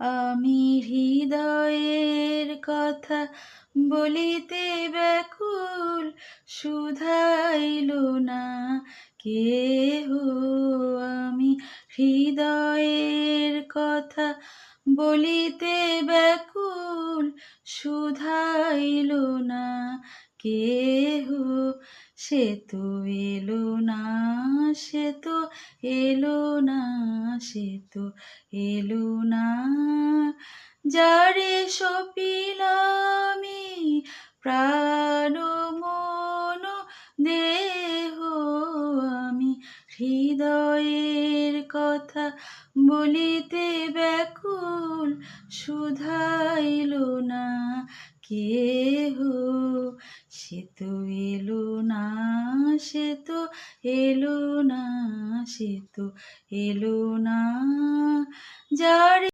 আমি হৃদয়ের কথা বলিতে ব্যাকুল সুধাইল না কেহ। আমি হৃদয়ের কথা বলিতে ব্যাকুল সুধাইল না কেহ। সে তো এলো না, সে তো এলো না, সে তো এলো না যারে সপিলামি প্রাণ মন দেহ আমি হৃদয়ের কথা বলিতে ব্যাকুল সুধাইল না কেহ। সে তো এলো না, সে তো এলো না, সে তো এলো না। যারে